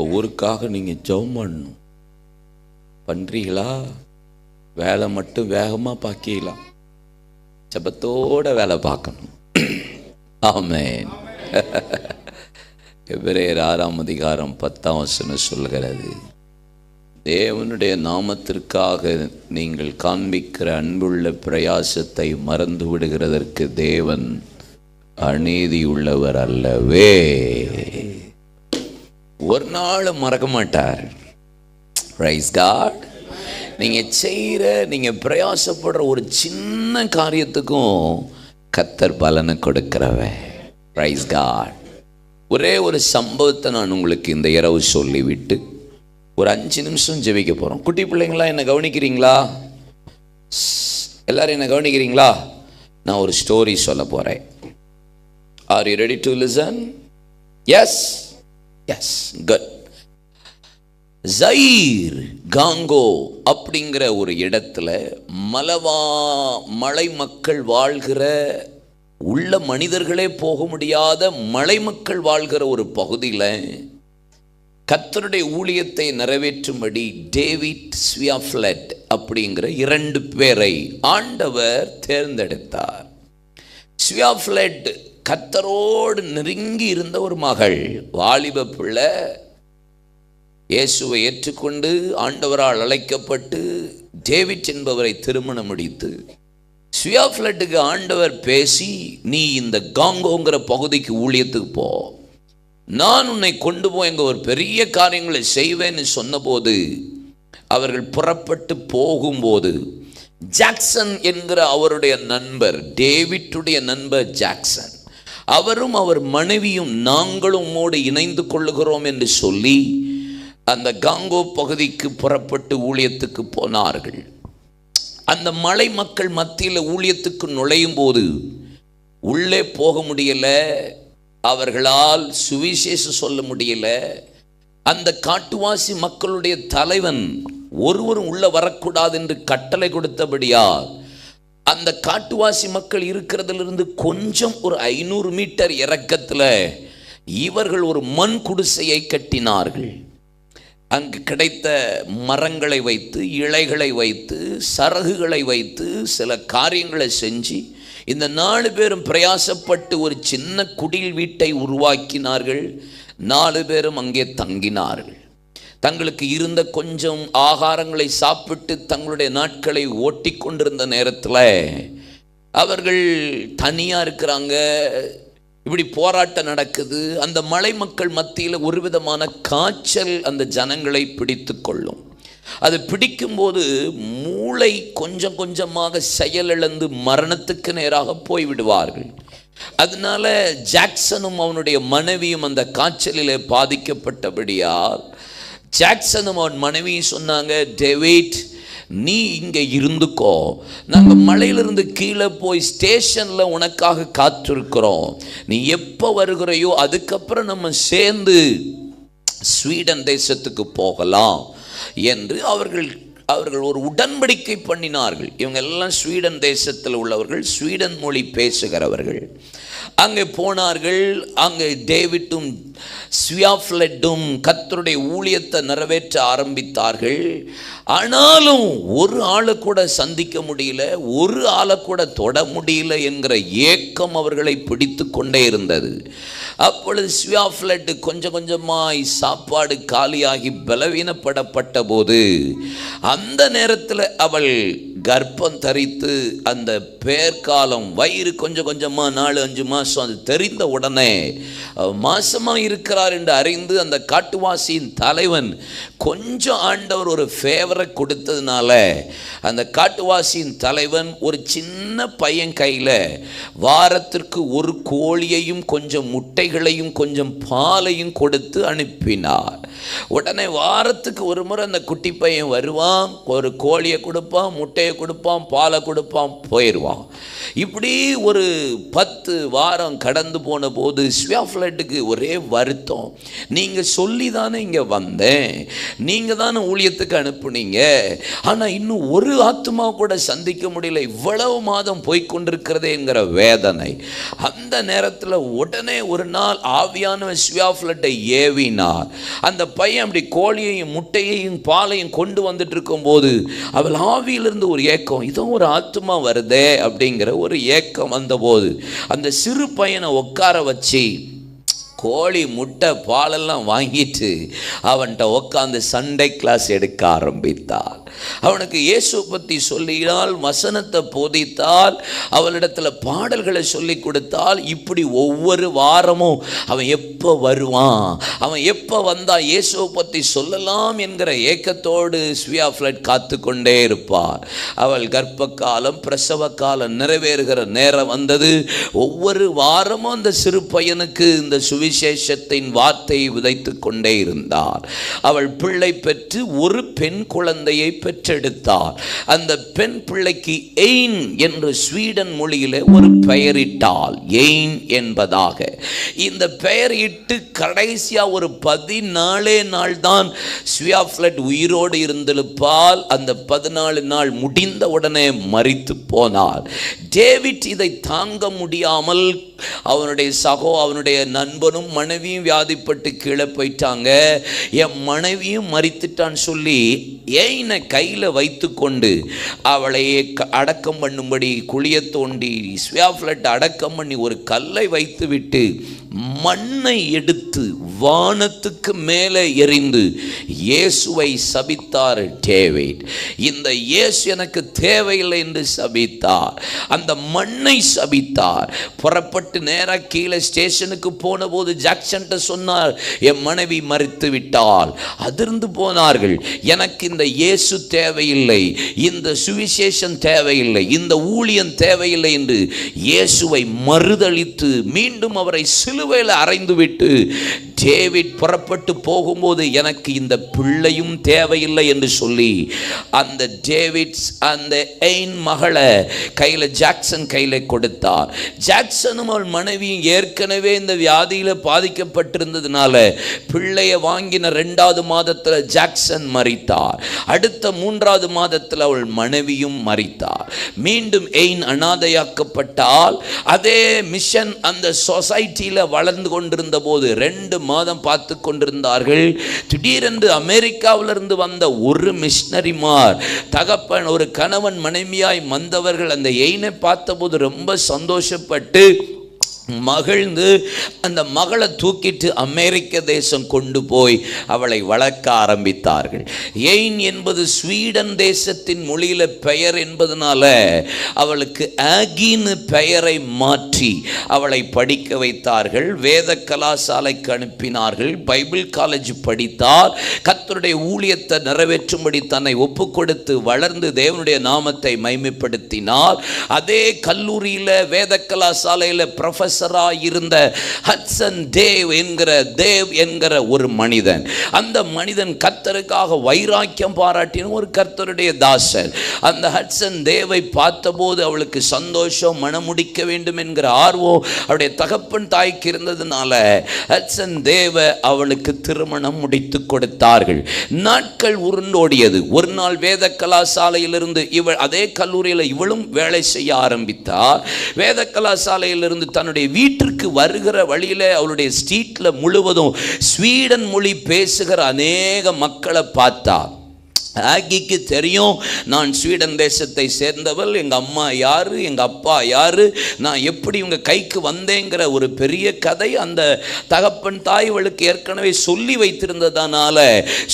உங்கள் ஊருக்காக நீங்கள் ஜெபம் பண்ணணும். பண்ணுறீங்களா வேலை மட்டும் வேகமாக பார்க்கலாம் ஜபத்தோட வேலை பார்க்கணும். ஆமேன். எபிரேயர் ஆறாம் அதிகாரம் பத்தாம் வசனம் சொல்கிறது தேவனுடைய நாமத்திற்காக நீங்கள் காண்பிக்கிற அன்புள்ள பிரயாசத்தை மறந்து விடுகிறதற்கு தேவன் அநீதி உள்ளவர் அல்லவே. ஒரு நாளும் மறக்க மாட்டார். ரைஸ் காட் நீங்கள் செய்கிற நீங்கள் பிரயாசப்படுற ஒரு சின்ன காரியத்துக்கும் கத்தர் பலனை கொடுக்கிறவன் ரைஸ் காட் ஒரே ஒரு சம்பவத்தை நான் உங்களுக்கு இந்த இரவு சொல்லிவிட்டு ஒரு அஞ்சு நிமிஷம் ஜெபிக்க போகிறோம் குட்டி பிள்ளைங்களா என்ன கவனிக்கிறீங்களா? எல்லோரும் எல்லாரும் என்ன கவனிக்கிறீங்களா? நான் ஒரு ஸ்டோரி சொல்ல போகிறேன் are you ready to listen yes yes good Zaire Congo அப்படிங்கிற ஒரு இடத்துல மலவா மலை மக்கள் வாழ்கிற உள்ள மனிதர்களே போக முடியாத மலை மக்கள் வாழ்கிற ஒரு பகுதியில் கத்தருடைய ஊழியத்தை நிறைவேற்றும்படி டேவிட் ஸ்வியாஃப்லட் அப்படிங்கிற இரண்டு பேரை ஆண்டவர் தேர்ந்தெடுத்தார். ஸ்வியாஃப்லட் கத்தரோடு நெருங்கி இருந்த ஒரு மகள் வாலிப பிள்ளை இயேசுவை ஏற்றுக்கொண்டு ஆண்டவரால் அழைக்கப்பட்டு டேவிட் என்பவரை திருமணம் முடித்து ஸ்வியாஃப்லட்டுக்கு ஆண்டவர் பேசி நீ இந்த காங்கோங்கிற பகுதிக்கு ஊழியத்துக்கு போ. நான் உன்னை கொண்டு போய் எங்கள் ஒரு பெரிய காரியங்களை செய்வேன்னு சொன்னபோது அவர்கள் புறப்பட்டு போகும்போது ஜாக்சன் என்கிற அவருடைய நண்பர் டேவிட்டுடைய நண்பர் ஜாக்சன் அவரும் அவர் மனைவியும் நாங்களும் உம்மோடு இணைந்து கொள்ளுகிறோம் என்று சொல்லி அந்த காங்கோ பகுதிக்கு புறப்பட்டு ஊழியத்துக்கு போனார்கள். அந்த மலை மக்கள் மத்தியில் ஊழியத்துக்கு நுழையும் போது உள்ளே போக முடியல அவர்களால் சுவிசேஷம் சொல்ல முடியல. அந்த காட்டுவாசி மக்களுடைய தலைவன் ஒருவரும் உள்ளே வரக்கூடாது என்று கட்டளை கொடுத்தபடியால் அந்த காட்டுவாசி மக்கள் இருக்கிறதிலிருந்து கொஞ்சம் ஒரு ஐநூறு மீட்டர் இறக்கத்தில் இவர்கள் ஒரு மண் குடிசையை கட்டினார்கள். அங்கு கிடைத்த மரங்களை வைத்து இலைகளை வைத்து சரகுகளை வைத்து சில காரியங்களை செஞ்சு இந்த நாலு பேரும் பிரயாசப்பட்டு ஒரு சின்ன குடில் வீட்டை உருவாக்கினார்கள். நாலு பேரும் அங்கே தங்கினார்கள். தங்களுக்கு இருந்த கொஞ்சம் ஆகாரங்களை சாப்பிட்டு தங்களுடைய நாட்களை ஓட்டி கொண்டிருந்த நேரத்தில் அவர்கள் தனியாக இருக்கிறாங்க. இப்படி போராட்டம் நடக்குது. அந்த மலை மக்கள் மத்தியில் ஒரு விதமான காய்ச்சல் அந்த ஜனங்களை பிடித்து கொள்ளும். அது பிடிக்கும்போது மூளை கொஞ்சம் கொஞ்சமாக செயலிழந்து மரணத்துக்கு நேராக போய்விடுவார்கள். அதனால ஜாக்சனும் அவனுடைய மனைவியும் அந்த காய்ச்சலிலே பாதிக்கப்பட்டபடியால் ஜாக்சனும் அவன் மனைவி சொன்னாங்க டேவிட் நீ இங்கே இருந்துக்கோ. நாங்கள் மலையிலிருந்து கீழே போய் ஸ்டேஷனில் உனக்காக காத்திருக்கிறோம். நீ எப்போ வருகிறையோ அதுக்கப்புறம் நம்ம சேர்ந்து ஸ்வீடன் தேசத்துக்கு போகலாம். என்று அவர்கள் அவர்கள் ஒரு உடன்படிக்கை பண்ணினார்கள். இவங்க எல்லாம் ஸ்வீடன் தேசத்தில் உள்ளவர்கள் ஸ்வீடன் மொழி பேசுகிறவர்கள். அங்கே போனார்கள். அங்கே டேவிட்டும் ஸ்வியாஃப்லெட்டும் கத்தருடைய ஊழியத்தை நிறைவேற்ற ஆரம்பித்தார்கள். ஆனாலும் ஒரு ஆளை கூட சந்திக்க முடியல ஒரு ஆளை கூட தொட முடியல என்கிற ஏக்கம் அவர்களை பிடித்து கொண்டே இருந்தது. அப்பொழுது ஸ்வியாஃப்லெட் கொஞ்சம் கொஞ்சமாய் சாப்பாடு காலியாகி பலவீனப்படப்பட்ட போது அந்த நேரத்தில் அவள் கர்ப்பம் தரித்து அந்த பேர்காலம் வயிறு கொஞ்சம் கொஞ்சமாக நாலு அஞ்சு மாதம் அது தெரிந்த உடனே மாசமாக இருக்கிறார் என்று அறிந்து அந்த காட்டுவாசியின் தலைவன் கொஞ்சம் ஆண்டவர் ஒரு ஃபேவரை கொடுத்ததுனால அந்த காட்டுவாசியின் தலைவன் ஒரு சின்ன பையன் கையில் வாரத்திற்கு ஒரு கோழியையும் கொஞ்சம் முட்டைகளையும் கொஞ்சம் பாலையும் கொடுத்து அனுப்பினார். உடனே வாரத்துக்கு ஒரு முறை அந்த குட்டி பையன் வருவான் ஒரு கோழியை கொடுப்பான் முட்டையை முட்டையை கொடுப்பான் பாலை கொடுப்பான் போயிடுவான். இப்படி ஒரு பத்து வாரம் கடந்து போன போது ஸ்வியாஃப்லட்டுக்கு ஒரே வருத்தம். நீங்கள் சொல்லி தானே இங்கே வந்தேன். நீங்கள் தானே ஊழியத்துக்கு அனுப்புனீங்க. ஆனால் இன்னும் ஒரு ஆத்மா கூட சந்திக்க முடியல. இவ்வளவு மாதம் போய்கொண்டிருக்கிறதேங்கிற வேதனை. அந்த நேரத்தில் உடனே ஒரு நாள் ஆவியான ஸ்வியாஃப்லட்டை ஏவினார். அந்த பையன் அப்படி கோழியையும் முட்டையையும் பாலையும் கொண்டு வந்துட்டு இருக்கும்போது அவள் ஆவியிலிருந்து ஒரு ஏக்கம் இதோ ஒரு ஆத்மா வருதே அப்படிங்கிற ஒரு ஏக்கம் வந்தபோது அந்த சிறு பையனை உட்கார வச்சு கோழி முட்டை பாலெல்லாம் வாங்கிட்டு அவன்கிட்ட உட்காந்து சண்டை கிளாஸ் எடுக்க ஆரம்பித்தாள். அவனுக்கு இயேசு பற்றி சொல்லினால் வசனத்தை போதித்தால் அவளிடத்துல பாடல்களை சொல்லி கொடுத்தால் இப்படி ஒவ்வொரு வாரமும் அவன் எப்போ வருவான்? அவன் எப்போ வந்தால் இயேசுவை பற்றி சொல்லலாம் என்கிற ஏக்கத்தோடு ஸ்வியா ஃப்ளட் காத்து கொண்டே இருப்பார். அவள் கர்ப்ப காலம் பிரசவ காலம் நிறைவேறுகிற நேரம் வந்தது. ஒவ்வொரு வாரமும் அந்த சிறு பையனுக்கு இந்த சுவிசேஷத்தின் வார்த்தையை விதைத்து கொண்டே இருந்தார். அவள் பிள்ளை பெற்று ஒரு பெண் குழந்தையை பெற்றெடுத்தார். அந்த பெண் பிள்ளைக்கு எயின் என்று ஸ்வீடன் மொழியிலே ஒரு பெயரிட்டால் எயின் என்பதாக. இந்த பெயர் இட்டு கடைசியா ஒரு பதினாலே நாள் தான் ஸ்வியாஃப்லட் உயிரோடு இருந்திருப்பால் அந்த பதினாலு நாள் முடிந்த உடனே மறித்து போனார். டேவிட் இதை தாங்க முடியாமல் அவனுடைய சகோ அவனுடைய நண்பனும் மனைவியும் வியாதிப்பட்டு கீழே போயிட்டாங்க. என் மனைவியும் மறித்துட்டான்னு சொல்லி ஏயினை கையில் வைத்துக்கொண்டு கொண்டு க- அடக்கம் பண்ணும்படி குளிய தோண்டி ஸ்வியாஃப்லட் அடக்கம் பண்ணி ஒரு கல்லை வைத்து விட்டு மண்ணை எடுத்து வானத்துக்கு மேலே எறிந்து இயேசுவை சபித்தார் டேவிட். இந்த இயேசு எனக்கு தேவையில்லை என்று சபித்தார். அந்த மண்ணை சபித்தார். புறப்பட்டு நேராக கீழே ஸ்டேஷனுக்கு போன போது ஜாக்சன்ட்ட சொன்னார் என் மனைவி மறித்து விட்டால் அதிர்ந்து போனார்கள். எனக்கு இந்த இயேசு தேவையில்லை. இந்த சுவிசேஷம் தேவையில்லை. இந்த ஊழியம் தேவையில்லை என்று இயேசுவை மறுதளித்து மீண்டும் அவரை சிலுவையில் அறைந்துவிட்டு டேவிட் புறப்பட்டு போகும்போது எனக்கு இந்த பிள்ளையும் தேவையில்லை என்று சொல்லி அந்த டேவிட்ஸ் அந்த எயின் மகளை கையில் ஜாக்சன் கையில் கொடுத்தார். ஜாக்சனும் அவள் மனைவியும் ஏற்கனவே இந்த வியாதியில் பாதிக்கப்பட்டிருந்ததுனால பிள்ளையை வாங்கின ரெண்டாவது மாதத்தில் ஜாக்சன் மறித்தார் அடுத்த மூன்றாவது மாதத்தில் அவள் மனைவியும் மறித்தார் மீண்டும் எயின் அனாதையாக்கப்பட்டால் அதே மிஷன் அந்த சொசைட்டியில் வளர்ந்து கொண்டிருந்த போது ரெண்டு மாதம் பார்த்து கொண்டிருந்தார்கள். திடீரென்று அமெரிக்காவிலிருந்து வந்த ஒரு மிஷினரிமார் தகப்பன் ஒரு கணவன் மனைவியாய் வந்தவர்கள் அந்த எயினை பார்த்தபோது ரொம்ப சந்தோஷப்பட்டு மகிழ்ந்து அந்த மகளை தூக்கிட்டு அமெரிக்க தேசம் கொண்டு போய் அவளை வளர்க்க ஆரம்பித்தார்கள். எயின் என்பது ஸ்வீடன் தேசத்தின் மொழியில் பெயர் என்பதனால அவளுக்கு ஆகின்னு பெயரை மாற்றி அவளை படிக்க வைத்தார்கள். வேத கலாசாலைக்கு அனுப்பினார்கள். பைபிள் காலேஜ் படித்தார். கத்தருடைய ஊழியத்தை நிறைவேற்றும்படி தன்னை ஒப்பு கொடுத்து வளர்ந்து தேவனுடைய நாமத்தை மைமைப்படுத்தினார் அதே கல்லூரியில் வேத கலாசாலையில் ப்ரொஃபஸர் இருந்த ஹட்சன் தேவ் என்கிற தேவ் என்கிற ஒரு மனிதன். அந்த மனிதன் கர்த்தருக்காக வைராக்கியம் பாராட்டின ஒரு கர்த்தருடைய தாசன் அந்த ஹட்சன் தேவை பார்த்தபோது அவளுக்கு சந்தோஷம் மனமுடிக்க வேண்டும் என்கிற ஆர்வம் அவருடைய தகப்பன் தாய்க்கு இருந்ததுனால ஹட்சன் தேவ அவளுக்கு திருமணம் முடித்து கொடுத்தார்கள். நாட்கள் உருண்டோடியது. ஒரு நாள் வேத கலாசாலையிலிருந்து இவள் அதே கல்லூரியில் இவளும் வேலை செய்ய ஆரம்பித்தார் வேத கலாசாலையிலிருந்து தன்னுடைய வீட்டிற்கு வருகிற வழியில் அவளுடைய ஸ்ட்ரீட்டில் முழுவதும் ஸ்வீடன் மொழி பேசுகிற அநேக மக்களை பார்த்தா ஆகிக்கு தெரியும். நான் ஸ்வீடன் தேசத்தை சேர்ந்தவள் எங்கள் அம்மா யார் எங்கள் அப்பா யார் நான் எப்படி இவங்க கைக்கு வந்தேங்கிற ஒரு பெரிய கதை அந்த தகப்பன் தாய் இவளுக்கு ஏற்கனவே சொல்லி வைத்திருந்ததனால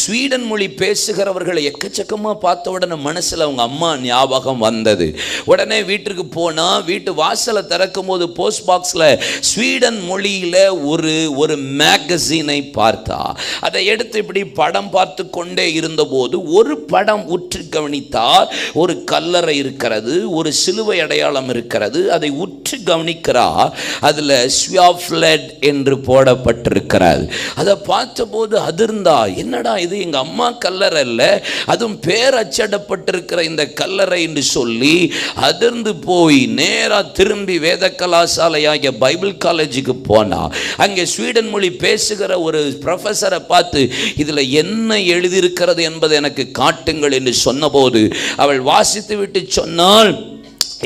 ஸ்வீடன் மொழி பேசுகிறவர்களை எக்கச்சக்கமாக பார்த்த உடனே மனசில் அவங்க அம்மா ஞாபகம் வந்தது. உடனே வீட்டுக்கு போனால் வீட்டு வாசலை திறக்கும் போது போஸ்ட் பாக்ஸில் ஸ்வீடன் மொழியில் ஒரு ஒரு மேகசீனை பார்த்தா. அதை எடுத்து இப்படி படம் பார்த்து கொண்டே இருந்தபோது ஒரு ஒரு படம் உற்று கவனித்தால் ஒரு கல்லறை இருக்கிறது ஒரு சிலுவை அடையாளம் இருக்கிறது. அதை உற்று கவனிக்கிறார். அதில் ஸ்வியாஃப்லெட் என்று போடப்பட்டிருக்கிறார். அதை பார்த்தபோது அதிர்ந்தா என்னடா இது எங்கள் அம்மா கல்லறை இல்லை அதுவும் பேர் அச்சடப்பட்டிருக்கிற இந்த கல்லறை என்று சொல்லி அதிர்ந்து போய் நேராக திரும்பி வேத கலாசாலையாகிய பைபிள் காலேஜுக்கு போனால் அங்கே ஸ்வீடன் மொழி பேசுகிற ஒரு ப்ரொஃபஸரை பார்த்து இதில் என்ன எழுதியிருக்கிறது என்பதை எனக்கு காட்டுங்கள் என்று சொன்னபோது அவள் வாசித்து விட்டு சொன்னால்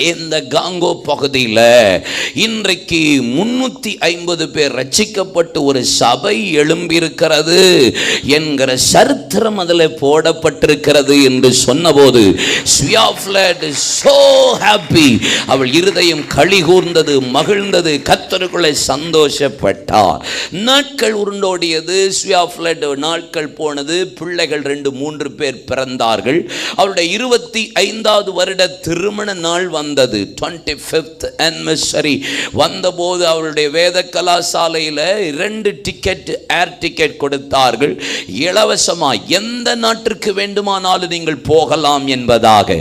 இந்த காங்கோ பகுதியில் இன்றைக்கு முன்னூற்றி ஐம்பது பேர் ரட்சிக்கப்பட்டு ஒரு சபை எழும்பியிருக்கிறது என்கிற சரித்திரம் அதில் போடப்பட்டிருக்கிறது என்று சொன்னபோது சோ ஹாப்பி அவள் இருதயம் களி கூர்ந்தது மகிழ்ந்தது. கத்தருக்குள்ளே சந்தோஷப்பட்டார். நாட்கள் உருண்டோடியது ஸ்வியாஃப்லட் நாட்கள் போனது பிள்ளைகள் ரெண்டு மூன்று பேர் பிறந்தார்கள். அவருடைய இருபத்தி ஐந்தாவது வருட திருமண நாள் வந்தது. டுவெண்ட்டி ஃபிஃப்த் அனிவர்சரி வந்தபோது அவருடைய வேத கலாசாலையில் ரெண்டு டிக்கெட் ஏர் டிக்கெட் கொடுத்தார்கள். இலவசமா எந்த நாட்டிற்கு வேண்டுமானாலும் நீங்கள் போகலாம் என்பதாக.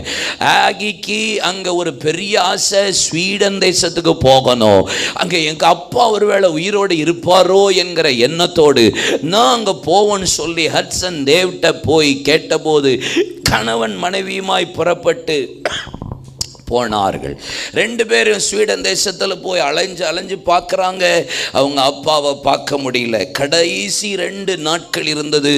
ஆகிக்கு அங்கே ஒரு பெரிய ஆசை ஸ்வீடன் தேசத்துக்கு போகணும். அங்கே எங்க அப்பா ஒருவேளை உயிரோடு இருப்பாரோ என்கிற எண்ணத்தோடு நான் அங்க போவோன்னு சொல்லி ஹட்சன் தேவ்கிட்ட போய் கேட்டபோது கணவன் மனைவியுமாய் புறப்பட்டு போனார்கள். ரெண்டு பேரும் ஸ்வீடன் தேசத்தில் போய் அலைஞ்சு அலைஞ்சு பார்க்குறாங்க. அவங்க அப்பாவை பார்க்க முடியல. கடைசி ரெண்டு நாட்கள் இருந்தது.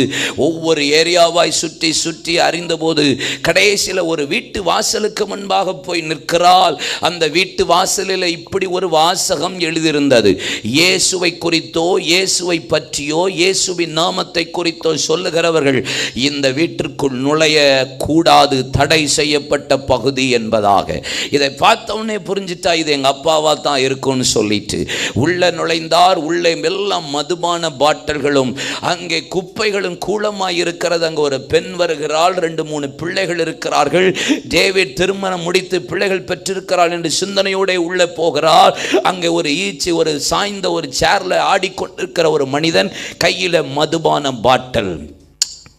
ஒவ்வொரு ஏரியாவாய் சுற்றி சுற்றி அறிந்தபோது கடைசியில் ஒரு வீட்டு வாசலுக்கு முன்பாக போய் நிற்கிறாள். அந்த வீட்டு வாசலில் இப்படி ஒரு வாசகம் எழுதியிருந்தது. இயேசுவை குறித்தோ இயேசுவை பற்றியோ இயேசுவின் நாமத்தை குறித்தோ சொல்லுகிறவர்கள் இந்த வீட்டிற்குள் நுழைய கூடாது தடை செய்யப்பட்ட பகுதி என்பதாக. இதை பார்த்தவொடனே புரிஞ்சுட்டா இது எங்கள் அப்பாவா தான் இருக்கும்னு சொல்லிட்டு உள்ளே நுழைந்தார். உள்ளே எல்லாம் மதுபான பாட்டல்களும் அங்கே குப்பைகளும் கூலமாக இருக்கிறது. அங்கே ஒரு பெண் வருகிறாள். ரெண்டு மூணு பிள்ளைகள் இருக்கிறார்கள். டேவிட் திருமணம் முடித்து பிள்ளைகள் பெற்றிருக்கிறாள் என்று சிந்தனையோட உள்ளே போகிறார் அங்கே ஒரு ஈச்சி ஒரு சாய்ந்த ஒரு சேரில் ஆடிக்கொண்டிருக்கிற ஒரு மனிதன் கையில் மதுபான பாட்டில்.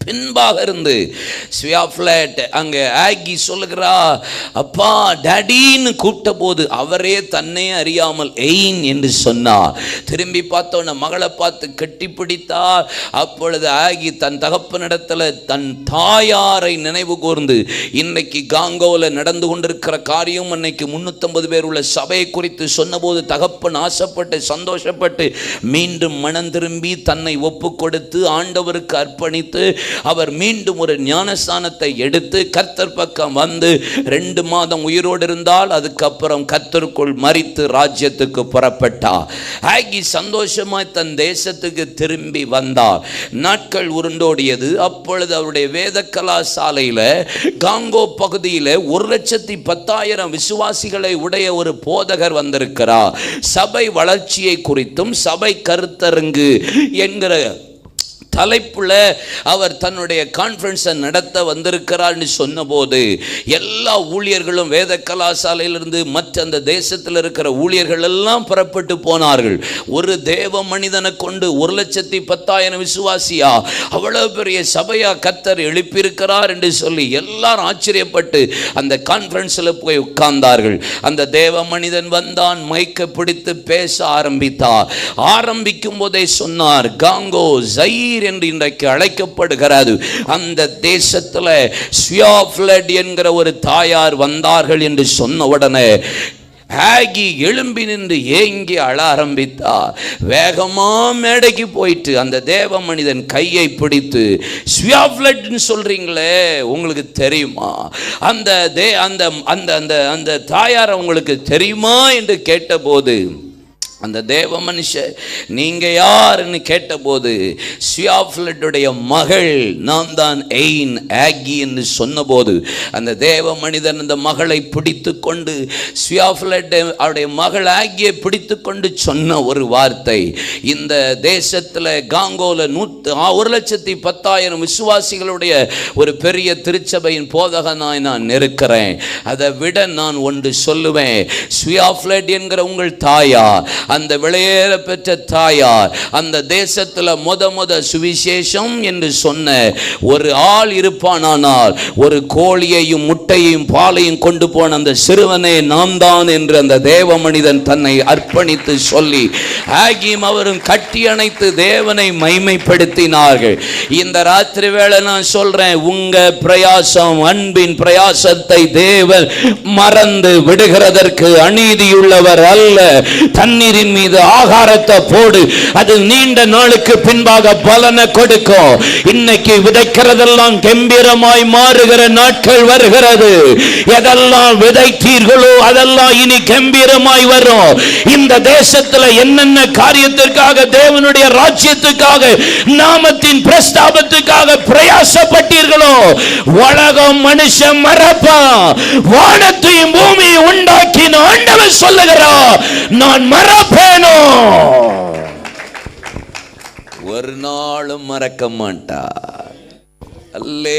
பின்பாக இருந்து ஸ்வியாஃப்ளேட் அங்கே ஆகி சொல்லுகிறா அப்பா டேடின்னு கூப்பிட்ட போது அவரே தன்னை அறியாமல் எயின் என்று சொன்னார் திரும்பி பார்த்தோன்ன மகளை பார்த்து கட்டி பிடித்தார் அப்பொழுது ஆகி தன் தகப்பனிடத்தில் தன் தாயாரை நினைவு கூர்ந்து இன்னைக்கு காங்கோவில் நடந்து கொண்டிருக்கிற காரியம் அன்னைக்கு முந்நூற்றம்பது பேர் உள்ள சபையை குறித்து சொன்னபோது தகப்பன் ஆசைப்பட்டு சந்தோஷப்பட்டு மீண்டும் மனம் திரும்பி தன்னை ஒப்பு கொடுத்து ஆண்டவருக்கு அர்ப்பணித்து அவர் மீண்டும் ஒரு ஞானஸ்தானத்தை எடுத்து கர்த்தர் பக்கம் வந்து ரெண்டு மாதம் உயிரோடு இருந்தால் அதுக்கப்புறம் கர்த்தருக்குள் மறித்து ராஜ்யத்துக்கு புறப்பட்டார். ஆகி சந்தோஷமாய் தன் தேசத்துக்கு திரும்பி வந்தார். நாட்கள் உருண்டோடியது. அப்பொழுது அவருடைய வேத கலாசாலையில் காங்கோ பகுதியில் ஒரு லட்சத்தி பத்தாயிரம் விசுவாசிகளை உடைய ஒரு போதகர் வந்திருக்கிறார். சபை வளர்ச்சியை குறித்தும் சபை கருத்தரங்கு என்கிற தலைப்புல அவர் தன்னுடைய கான்ஃபரன்ஸை நடத்த வந்திருக்கிறார்னு சொன்னபோது எல்லா ஊழியர்களும் வேத கலாசாலையிலிருந்து மற்ற அந்த தேசத்தில் இருக்கிற ஊழியர்கள் எல்லாம் புறப்பட்டு போனார்கள். ஒரு தேவ மனிதனை கொண்டு ஒரு லட்சத்தி பத்தாயிரம் விசுவாசியா அவ்வளவு பெரிய சபையா கத்தர் எழுப்பியிருக்கிறார் என்று சொல்லி எல்லாரும் ஆச்சரியப்பட்டு அந்த கான்ஃபரன்ஸில் போய் உட்கார்ந்தார்கள். அந்த தேவ மனிதன் வந்தான் மைக்க பிடித்து பேச ஆரம்பித்தார் ஆரம்பிக்கும் போதே சொன்னார் காங்கோ ஜயிர் என்று இன்றைக்கு அழைக்கப்படுகிறது. அந்த தேசத்தில் ஸ்வியாஃப்ளட் என்கிற ஒரு தாயார் வந்தார்கள் என்று சொன்ன உடனே ஆகி எழும்பி நின்று ஏங்கி அழ ஆரம்பித்தா. வேகமா மேடைக்கு போயிட்டு அந்த தேவ மனிதன் கையை பிடித்து ஸ்வியாஃப்ளட்னு சொல்றீங்களே உங்களுக்கு தெரியுமா? அந்த தே அந்த அந்த அந்த அந்த தாயார் உங்களுக்கு தெரியுமா? என்று கேட்டபோது அந்த தேவ மனுஷ நீங்கள் யாருன்னு கேட்டபோது சியாஃப்லட்டுடைய மகள் நான் தான் எயின் ஆகி என்று சொன்னபோது அந்த தேவ மனிதன் அந்த மகளை பிடித்து கொண்டு சியாஃப்லட் அவருடைய மகள் ஆகியை பிடித்து கொண்டு சொன்ன ஒரு வார்த்தை இந்த தேசத்தில் காங்கோல நூற்று ஒரு லட்சத்தி பத்தாயிரம் விசுவாசிகளுடைய ஒரு பெரிய திருச்சபையின் போதகனாய் நான் இருக்கிறேன். அதை விட நான் ஒன்று சொல்லுவேன் ஸ்வியாஃப்லட் என்கிற உங்கள் தாயா அந்த விளையேற பெற்ற தாயார் அந்த தேசத்துல முத முத சுவிசேஷம் என்று சொன்ன ஒரு ஆள் இருப்பானானால் ஒரு கோழியையும் முட்டையையும் பாலையும் கொண்டு போன அந்த சிறுவனே நாம் தான் என்று அந்த தேவ மனிதன் தன்னை அர்ப்பணித்து சொல்லி ஆகியும் அவரும் கட்டி அணைத்து தேவனை மைமைப்படுத்தினார்கள். இந்த ராத்திரி வேளை நான் சொல்றேன் உங்க பிரயாசம் அன்பின் பிரயாசத்தை தேவன் மறந்து விடுகிறதற்கு அநீதியுள்ளவர் அல்ல. தண்ணீர் தண்ணீரின் மீது ஆகாரத்தை போடு. அது நீண்ட நாளுக்கு பின்பாக பலனை கொடுக்கும். இன்னைக்கு விதைக்கிறதெல்லாம் கம்பீரமாய் மாறுகிற நாட்கள் வருகிறது. எதெல்லாம் விதைத்தீர்களோ அதெல்லாம் இனி கம்பீரமாய் வரும். இந்த தேசத்துல என்னென்ன காரியத்திற்காக தேவனுடைய ராஜ்யத்துக்காக நாமத்தின் பிரஸ்தாபத்துக்காக பிரயாசப்பட்டீர்களோ உலகம் மனுஷன் மறப்பான் வானத்தையும் பூமியை உண்டாக்கின ஆண்டவர் சொல்லுகிறார் நான் மறப்பேனோ ஒரு நாளும் மறக்க மாட்டார். அல்லே